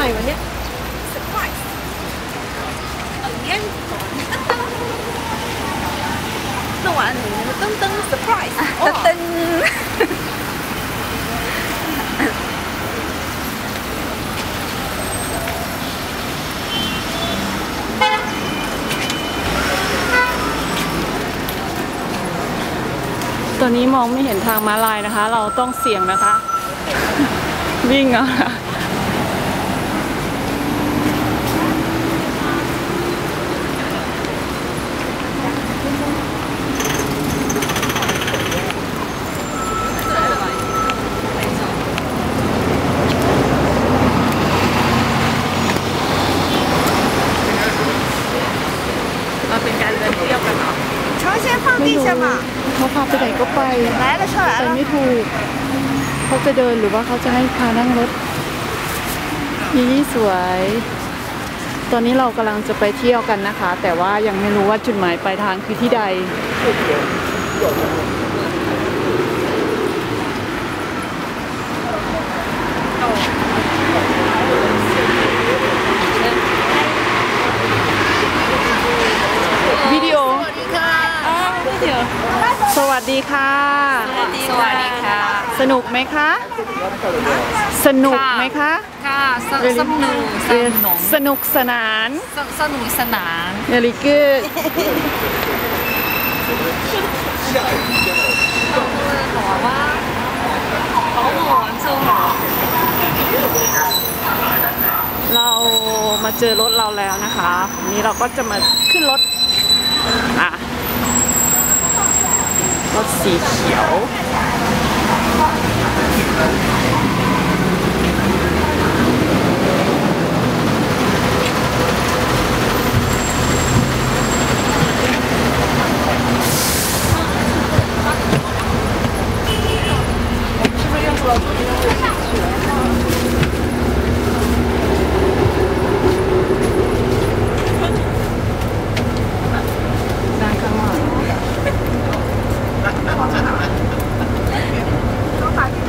อะไรวะเนี่ย surprise เลี้ยง弄完你们噔噔 surprise ตึ้งตึ้ง ตอนนี้มองไม่เห็นทางม้าลายนะคะ เราต้องเสี่ยงนะคะ วิ่งเอาค่ะ ไม่รู้เขาพาไปไหนก็ไปไปไม่ถูกเขาจะเดินหรือว่าเขาจะให้พานั่งรถนี่สวย ตอนนี้เรากำลังจะไปเที่ยวกันนะคะ แต่ว่ายังไม่รู้ว่าจุดหมายปลายทางคือที่ใด ดียว สวัสดีค่ะ สวัสดีค่ะ สนุกไหมคะ สนุกไหมคะ ค่ะ สนุก สนุก สนุกสนาน สนุกสนานเนริกเรามาเจอรถเราแล้วนะคะ นี้เราก็จะมาขึ้นรถ อะ Let's see here.